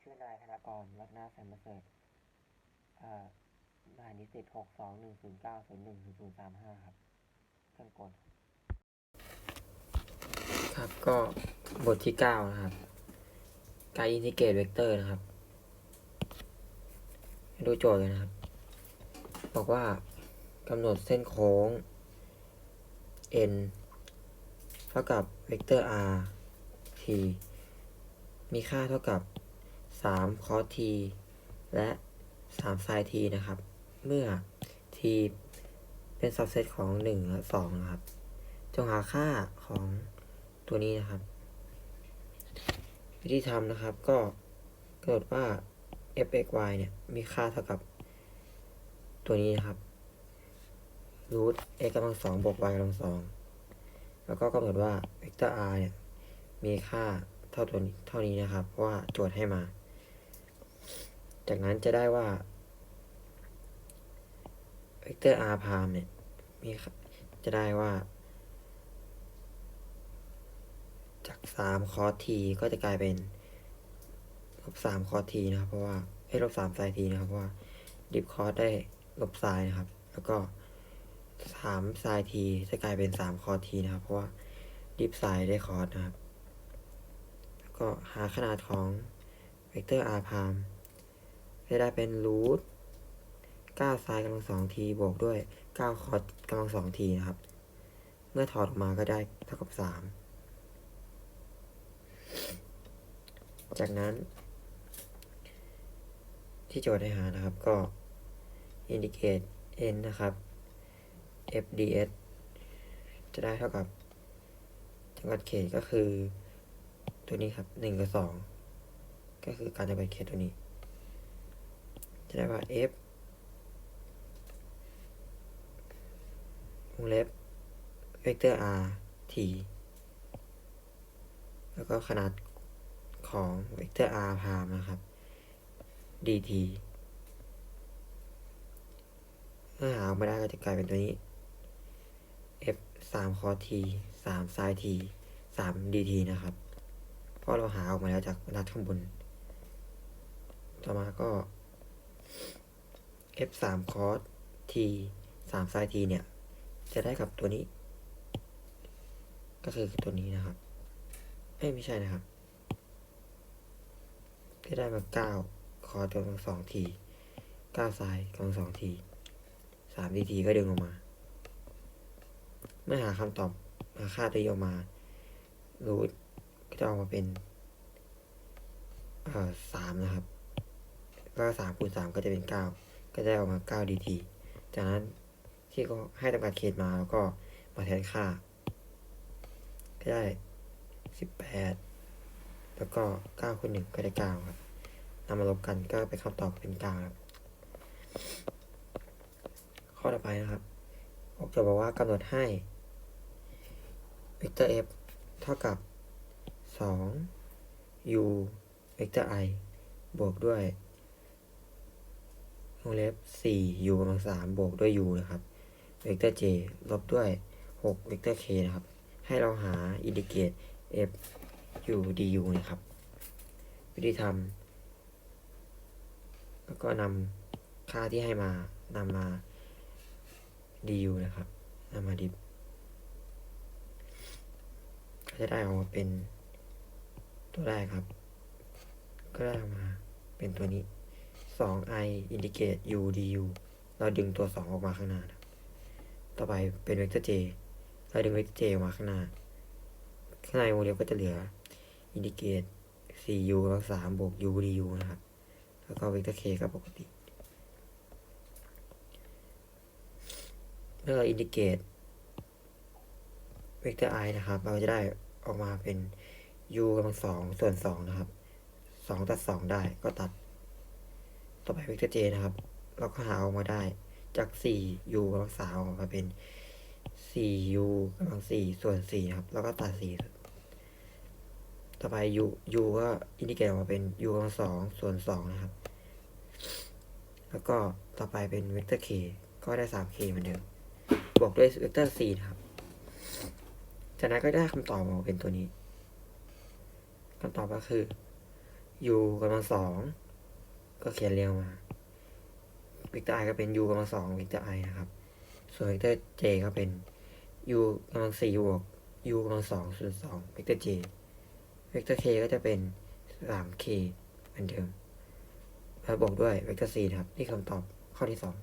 ชื่อนายธนากรรัตนาแสนประเสริฐเอ่อรหัสนิสิตหกสองหนึ่งศูนย์เก้าศูนย์หนึ่งศูนย์ศูนย์สามห้าครับเครื่องกลครับก็บทที่เก้านะครับ การอินทิเกรตเวกเตอร์นะครับ ดูโจทย์เลยนะครับ บอกว่ากำหนดเส้นโค้ง n เท่ากับเวกเตอร์ r t มีค่าเท่ากับ 3 cos t และ 3 sin t นะครับ เมื่อ t เป็น subset ของ 1 และ 2 นะครับ จงหาค่าของตัวนี้นะครับ วิธีทำนะครับก็กำหนดว่า f x y เนี่ย มีค่าเท่ากับตัวนี้นะครับ root x กำลังสองบวก y กำลังสองแล้วก็กำหนดว่า vector r เนี่ย มีค่าเท่าตัวนี้เท่านี้นะครับ เพราะว่าโจทย์ให้มา จากนั้นจะได้ว่า vector r พามเนี่ยมีจะได้ว่า จากสามคอสทีก็จะกลายเป็นลบสามคอสทีนะครับ เพราะว่าให้ลบสามไซทีนะครับเพราะว่าดิฟคอสได้ลบไซนะครับ แล้วก็สามไซทีจะกลายเป็นสามคอสทีนะครับ เพราะว่าดิฟไซได้คอสนะครับ แล้วก็หาขนาดของเวกเตอร์ r พาม จะได้เป็นรูทเก้าไซกำลังสองทีบวกด้วยเก้าคอสกำลังสองทีนะครับ เมื่อถอดออกมาก็ได้เท่ากับสามจากนั้น ที่โจทย์ให้หานะครับก็ indicate n นะครับ fds จะได้เท่ากับจำกัดเขตก็คือ ตัวนี้ครับหนึ่งกับสองก็คือการจำกัดเขตตัวนี้ จะได้ว่า f วงเล็บ vector r t แล้วก็ขนาดของเวกเตอร์ r พามนะครับ dt เมื่อหาออกมาได้ก็จะกลายเป็นตัวนี้ f 3 cos t 3 sin t 3 dt นะครับ เพราะเราหาออกมาแล้วจากบรรทัดข้างบน ต่อมาก็ f 3 cos t 3 sin t เนี่ย จะได้กับตัวนี้ ก็คือตัวนี้นะครับเอ้ไม่ใช่นะครับก็ได้มาเก้าคอตัวกลังสองทีเก้าซ้ายกำลังสองทีสามดีทีก็ดึงออกมา เมื่อหาคำตอบหาค่าตัวนี้ออกมารูทก็จะออกมาเป็นสามนะครับ ก็สามคูณสามก็จะเป็นเก้าก็จะได้ออกมาเก้าดีทีจากนั้นที่ก็ให้จำกัดเขตมาแล้วก็มาแทนค่า ก็ได้สิบแปดแล้วก็เก้าคูณหนึ่งก็ได้เก้าครับนำมาลบกันก็เป็นคำตอบเป็นเก้าครับข้อต่อไปนะครับผมจะบอกว่ากำหนดให้เวกเตอร์ f เท่ากับสอง u เวกเตอร์ i บวกด้วย วงเล็บสี่ u กำลังสามบวกด้วย u นะครับ เวกเตอร์ j ลบด้วยหกเวกเตอร์ k นะครับ ให้เราหาอินดิเกต f u du นะครับ วิธีทำแล้วก็นำค่าที่ให้มานำมา du นะครับนำมาดิฟก็จะได้ออกมาเป็นตัวแรกครับ ก็ได้ออกมาเป็นตัวนี้ 2i indicate u du เราดึงตัว 2 ออกมาข้างหน้านะต่อไปเป็นเวกเตอร์ j เราดึงเวกเตอร์ j ออกมาข้างหน้า ข้างในวงเล็บก็จะเหลือ indicate 4u ลังสามบวก u du นะครับ แล้วก็เวกเตอร์ k ก็ปกติ เมื่อเรา indicate เวกเตอร์ i นะครับ เราจะได้ออกมาเป็น u กำลังสองส่วนสองนะครับสองตัดสองได้ก็ตัด ต่อไปเวกเตอร์ j นะครับ เราก็หาออกมาได้ จาก 4u กำลังสามออกมาเป็น 4u กำลังสี่ส่วนสี่นะครับ แล้วก็ตัดสี่ต่อไป u u ก็อินดิเกตออกมาเป็น u กำลังสองส่วนสองนะครับ แล้วก็ต่อไปเป็นเวกเตอร์ k ก็ได้ 3k เหมือนเดิม บวกด้วยเวกเตอร์4นะครับ จากนั้นก็ได้คำตอบออกมาเป็นตัวนี้คำตอบก็คือ u กำลังสอง ก็เขียนเรียงมาเวกเตอร์ i ก็เป็น u กำลังสองเวกเตอร์ i นะครับ ส่วนเวกเตอร์ j ก็เป็น u กำลังสี่บวก u กำลังสองส่วนสองเวกเตอร์ j เวกเตอร์ k ก็จะเป็นสาม k เหมือนเดิมแล้วบวกด้วยเวกเตอร์ c นะครับ นี่คำตอบข้อที่สอง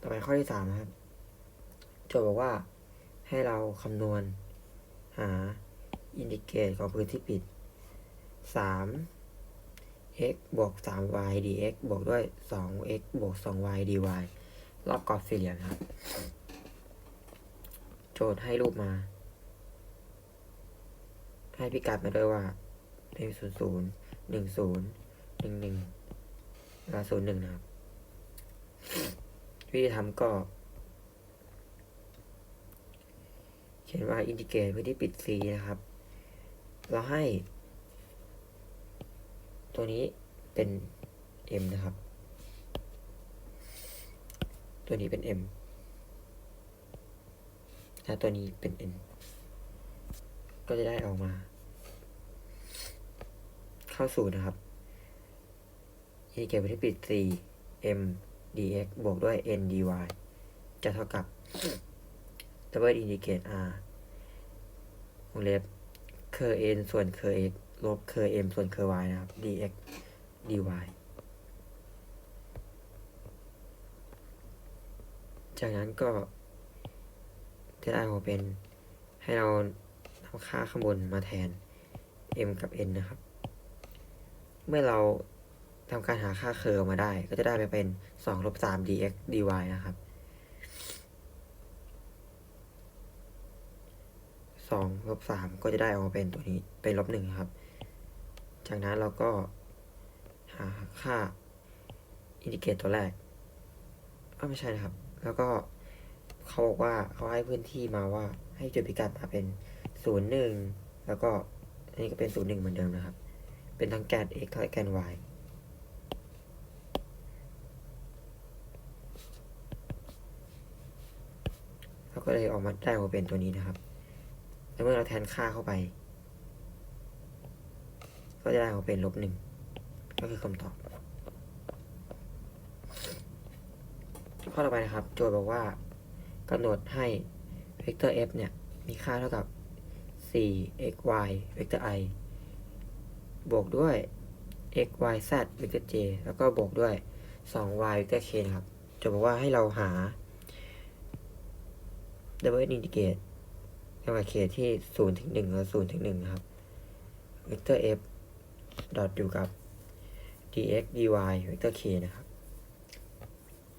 ต่อไปข้อที่สามนะครับ โจทย์บอกว่าให้เราคำนวณหาอินดิเกตของพื้นที่ปิด3 x บวก 3y dx บวกด้วย 2x บวก 2y dy รอบกรอบสี่เหลี่ยมครับ โจทย์ให้รูปมา ให้พิกัดมาด้วยว่าเป็นศูนย์ศูนย์หนึ่งศูนย์หนึ่งหนึ่งและศูนย์หนึ่งนะครับ วิธีทำก็ เขียนว่าอินดิเกรตพื้นที่ปิด C นะครับ เราให้ ตัวนี้เป็น M นะครับ ตัวนี้เป็น M และตัวนี้เป็น N ก็จะได้ออกมา เข้าสู่นะครับอินดิเกตพื้นที่ปิด C M dx บวกด้วย n dy จะเท่ากับ double indicate r วงเล็บเคอ n ส่วนเคอ x ลบเคอ m ส่วนเคอ y นะครับ dx dy จากนั้นก็จะได้ออกมาเป็นให้เรานำค่าข้างบนมาแทน m กับ n นะครับ เมื่อเราทำการหาค่าเคอร์มาได้ ก็จะได้ไปเป็นสองลบสาม dx dy นะครับสองลบสามก็จะได้ออกมาเป็นตัวนี้เป็นลบหนึ่งครับ จากนั้นเราก็หาค่าอินดิเกตตัวแรกอ้าวไม่ใช่นะครับ แล้วก็เขาบอกว่าเขาให้พื้นที่มาว่าให้จุดพิกัดมาเป็นศูนย์หนึ่งแล้วก็อันนี้ก็เป็นศูนย์หนึ่งเหมือนเดิมนะครับ เป็นทั้งแกน x และแกน y เราก็เลยออกมาได้ออกมาเป็นตัวนี้นะครับ แล้วเมื่อเราแทนค่าเข้าไป ก็จะได้ออกเป็นลบหนึ่งก็คือคำตอบ ข้อต่อไปนะครับ โจทย์บอกว่ากำหนดให้เวกเตอร์ f เนี่ยมีค่าเท่ากับ 4 x y เวกเตอร์ i บวกด้วย x y z เวกเตอร์ j แล้วก็บวกด้วย 2y เวกเตอร์ k นะครับโจทย์บอกว่าให้เราหา double indicate จังหวะเขตที่ 0 ถึง1และ0ถึง1นะครับ เวกเตอร์ f ดอทอยู่กับ dx dy เวกเตอร์ k นะครับ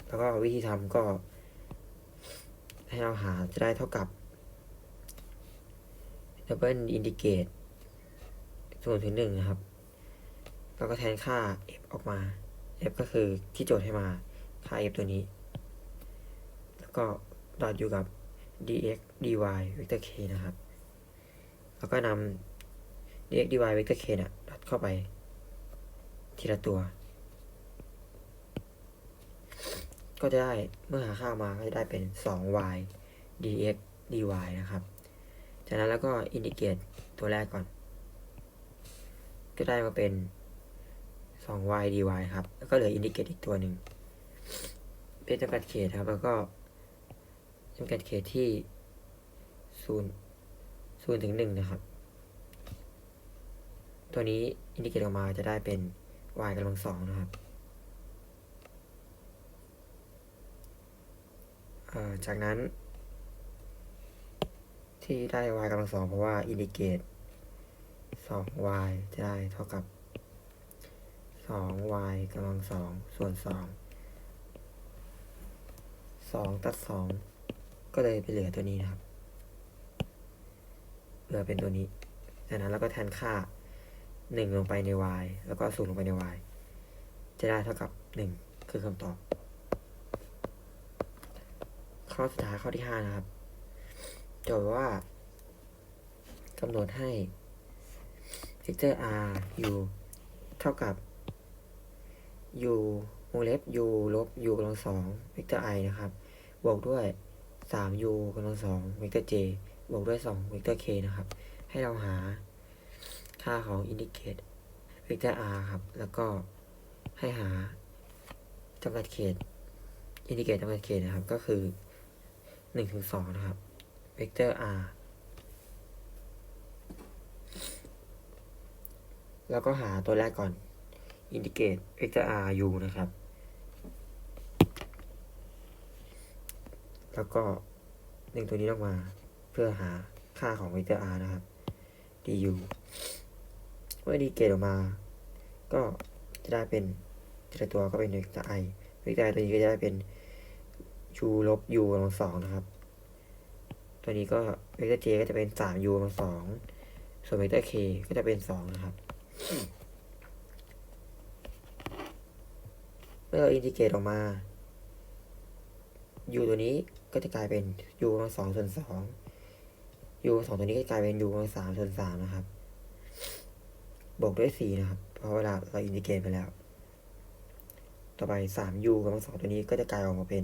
แล้วก็วิธีทำก็ ให้เราหาจะได้เท่ากับ double indicate 0ถึง1นะครับ แล้วก็แทนค่า f ออกมา f ก็คือที่โจทย์ให้มา ค่า f ตัวนี้ แล้วก็ดอทอยู่กับ dx dy เวกเตอร์ k นะครับ แล้วก็นำ dx dy เวกเตอร์ k น่ะ ดเข้าไป ทีละตัว ก็จะได้เมื่อหาค่ามาก็จะได้เป็น 2y dx dy นะครับ จากนั้นแล้วก็อินดิเกตตัวแรกก่อน ก็ได้มาเป็น 2y dy ครับ แล้วก็เหลืออินดิเกตอีกตัวหนึ่ง เป็นจำกัดเขตครับ แล้วก็จำกัดเขตที่ศูนย์ศูนย์ถึงหนึ่งนะครับ ตัวนี้อินดิเกตออกมาจะได้เป็น y กำลังสองนะครับ จากนั้น ที่ได้ y กำลังสองเพราะว่าอินดิเกตสอง y จะได้เท่ากับสอง y กำลังสองส่วนสองสองตัดสองก็เลยไปเหลือตัวนี้นะครับ เหลือเป็นตัวนี้จากนั้นเราก็แทนค่า หนึ่งลงไปใน y แล้วก็ศูนย์ลงไปใน y จะได้เท่ากับหนึ่งคือคำตอบ ข้อสุดท้ายข้อที่ห้านะครับโจทย์ว่ากำหนดให้เวกเตอร์ r u เท่ากับ u วงเล็บ u ลบ u กำลังสองเวกเตอร์ i นะครับ บวกด้วย 3u กำลังสองเวกเตอร์ j บวกด้วย 2 เวกเตอร์ k นะครับ ให้เราหา ค่าของ indicate vector r ครับ แล้วก็ให้หาจำกัดเขต indicate จำกัดเขตนะครับ ก็คือหนึ่งถึงสองนะครับ vector r แล้วก็หาตัวแรกก่อน indicate vector r u นะครับ แล้วก็ดึงตัวนี้ออกมา เพื่อหาค่าของ vector r นะครับ du มื่อดีเกตออกมา ก็จะได้เป็นแต่ละตัวก็เป็น vector i vector i ตัวนี้ก็จะได้เป็น u ลบ u กำลังสองนะครับ ตัวนี้ก็ vector j ก็จะเป็นสาม u กำลังสองส่วน vector k ก็จะเป็นสองนะครับ เมื่อเราอินทิเกรตออกมา u ตัวนี้ก็จะกลายเป็น u กำลังสองส่วนสอง u สองตัวนี้ก็กลายเป็น u กำลังสามส่วนสามนะครับ บวกด้วยสี่นะครับ เพราะเวลาเราอินทิเกรตไปแล้ว ต่อไปสาม u กำลังสองตัวนี้ก็จะกลายออกมาเป็น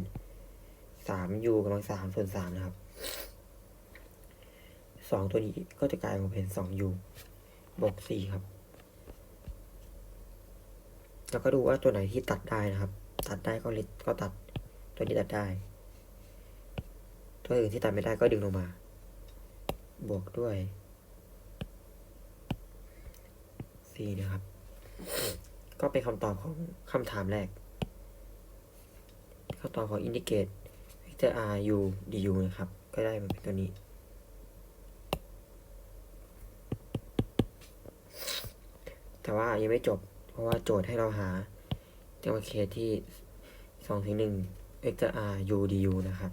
สาม u กำลังสามส่วนสามนะครับสองตัวนี้ก็จะกลายออกมาเป็นสอง u บวกสี่ครับ แล้วก็ดูว่าตัวไหนที่ตัดได้นะครับ ตัดได้ก็เล็ดก็ตัด ตัวนี้ตัดได้ ตัวอื่นที่ตัดไม่ได้ก็ดึงลงมา บวกด้วย สี่นะครับ ก็เป็นคำตอบของคำถามแรกคำตอบของ indicate vector r u du นะครับ ก็ได้มาเป็นตัวนี้ แต่ว่ายังไม่จบ เพราะว่าโจทย์ให้เราหาจำนวนเคสที่สองถึงหนึ่ง vector r u du นะครับ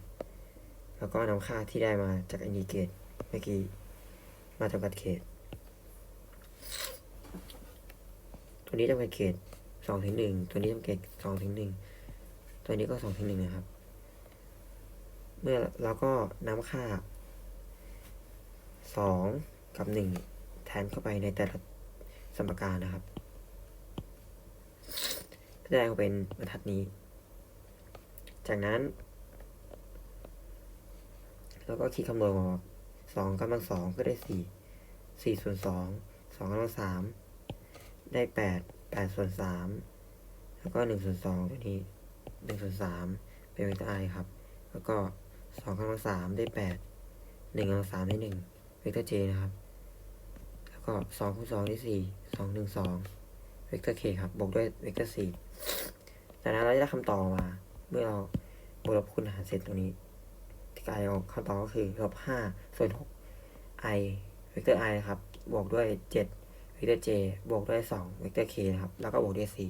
แล้วก็นำค่าที่ได้มาจาก indicate เมื่อกี้มาจำกัดเขต ตัวนี้จำกัดเขตสองถึงหนึ่งตัวนี้จำกัดเขตสองถึงหนึ่งตัวนี้ก็สองถึงหนึ่งนะครับ เมื่อเราก็นำค่าสองกับหนึ่งแทนเข้าไปในแต่ละสมการนะครับก็จะได้เป็นบรรทัดนี้ จากนั้นแล้วก็คิดคำนวณออกสองกำลังสองก็ได้สี่สี่ส่วนสองสองกำลังสาม ได้แปดแปดส่วนสามแล้วก็หนึ่งส่วนสองตัวนี้หนึ่งส่วนสามเป็นเวกเตอร์ไอครับ แล้วก็สองกำลังสามได้แปดหนึ่งกำลังสามได้หนึ่งเวกเตอร์เจนะครับ แล้วก็สองคูณสองได้สี่สองหนึ่งสองเวกเตอร์เคครับบวกด้วยเวกเตอร์สี่จากนั้นเราจะได้คำตอบมา เมื่อเราบวกลบคูณหารเสร็จตรงนี้ที่กลายออกคำตอบก็คือลบห้าส่วนหก i เวกเตอร์ i นะครับบวกด้วยเจ็ด เวกเตอร์ j บวกด้วยสองเวกเตอร์ k นะครับ แล้วก็บวกด้วยซี